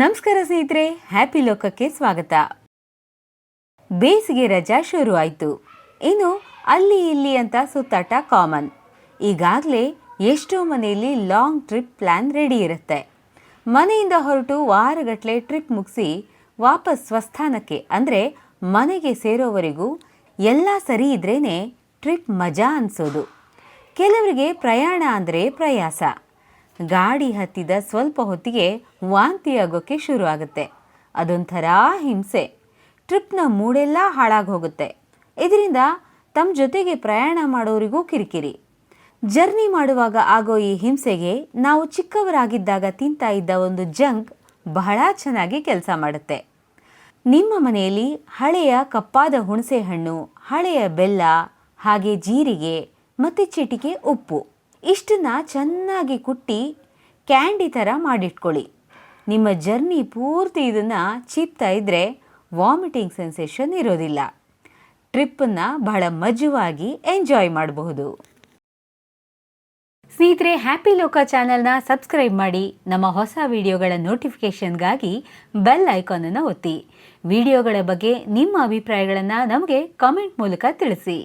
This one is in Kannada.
ನಮಸ್ಕಾರ ಸ್ನೇಹಿತರೆ ಹ್ಯಾಪಿ ಲೋಕಕ್ಕೆ ಸ್ವಾಗತ. ಬೇಸಿಗೆ ರಜಾ ಶುರು ಆಯಿತು. ಇನ್ನು ಅಲ್ಲಿ ಇಲ್ಲಿ ಅಂತ ಸುತ್ತಾಟ ಕಾಮನ್ ಈಗಾಗಲೇ ಎಷ್ಟೋ ಮನೆಯಲ್ಲಿ ಲಾಂಗ್ ಟ್ರಿಪ್ ಪ್ಲ್ಯಾನ್ ರೆಡಿ ಇರುತ್ತೆ. ಮನೆಯಿಂದ ಹೊರಟು ವಾರಗಟ್ಟಲೆ ಟ್ರಿಪ್ ಮುಗಿಸಿ ವಾಪಸ್ ಸ್ವಸ್ಥಾನಕ್ಕೆ, ಅಂದರೆ ಮನೆಗೆ ಸೇರೋವರೆಗೂ ಎಲ್ಲ ಸರಿ ಇದ್ರೇ ಟ್ರಿಪ್ ಮಜಾ ಅನಿಸೋದು. ಕೆಲವರಿಗೆ ಪ್ರಯಾಣ ಅಂದರೆ ಪ್ರಯಾಸ. ಗಾಡಿ ಹತ್ತಿದ ಸ್ವಲ್ಪ ಹೊತ್ತಿಗೆ ವಾಂತಿ ಆಗೋಕ್ಕೆ ಶುರು ಆಗುತ್ತೆ. ಅದೊಂಥರ ಹಿಂಸೆ. ಟ್ರಿಪ್ನ ಮೂಡೆಲ್ಲ ಹಾಳಾಗಿ ಹೋಗುತ್ತೆ ಇದರಿಂದ ತಮ್ಮ ಜೊತೆಗೆ ಪ್ರಯಾಣ ಮಾಡೋರಿಗೂ ಕಿರಿಕಿರಿ. ಜರ್ನಿ ಮಾಡುವಾಗ ಆಗೋ ಈ ಹಿಂಸೆಗೆ ನಾವು ಚಿಕ್ಕವರಾಗಿದ್ದಾಗ ತಿಂತ ಇದ್ದ ಒಂದು ಜಂಕ್ ಬಹಳ ಚೆನ್ನಾಗಿ ಕೆಲಸ ಮಾಡುತ್ತೆ. ನಿಮ್ಮ ಮನೆಯಲ್ಲಿ ಹಳೆಯ ಕಪ್ಪಾದ ಹುಣಸೆ ಹಣ್ಣು ಹಳೆಯ ಬೆಲ್ಲ, ಹಾಗೆ ಜೀರಿಗೆ, ಮತ್ತು ಚಿಟಿಕೆ ಉಪ್ಪು. ಇಷ್ಟನ್ನ ಚೆನ್ನಾಗಿ ಕುಟ್ಟಿ ಕ್ಯಾಂಡಿ ಥರ ಮಾಡಿಟ್ಕೊಳ್ಳಿ. ನಿಮ್ಮ ಜರ್ನಿ ಪೂರ್ತಿ ಇದನ್ನು ಚೀಪ್ತಾ ಇದ್ದರೆ ವಾಮಿಟಿಂಗ್ ಸೆನ್ಸೇಷನ್ ಇರೋದಿಲ್ಲ. ಟ್ರಿಪ್ಪನ್ನು ಬಹಳ ಮಜವಾಗಿ ಎಂಜಾಯ್ ಮಾಡಬಹುದು. ಸ್ನೇಹಿತರೆ, ಹ್ಯಾಪಿ ಲೋಕ ಚಾನೆಲ್ನ ಸಬ್ಸ್ಕ್ರೈಬ್ ಮಾಡಿ, ನಮ್ಮ ಹೊಸ ವಿಡಿಯೋಗಳ ನೋಟಿಫಿಕೇಷನ್ಗಾಗಿ ಬೆಲ್ ಐಕಾನನ್ನು ಒತ್ತಿ. ವಿಡಿಯೋಗಳ ಬಗ್ಗೆ ನಿಮ್ಮ ಅಭಿಪ್ರಾಯಗಳನ್ನು ನಮಗೆ ಕಾಮೆಂಟ್ ಮೂಲಕ ತಿಳಿಸಿ.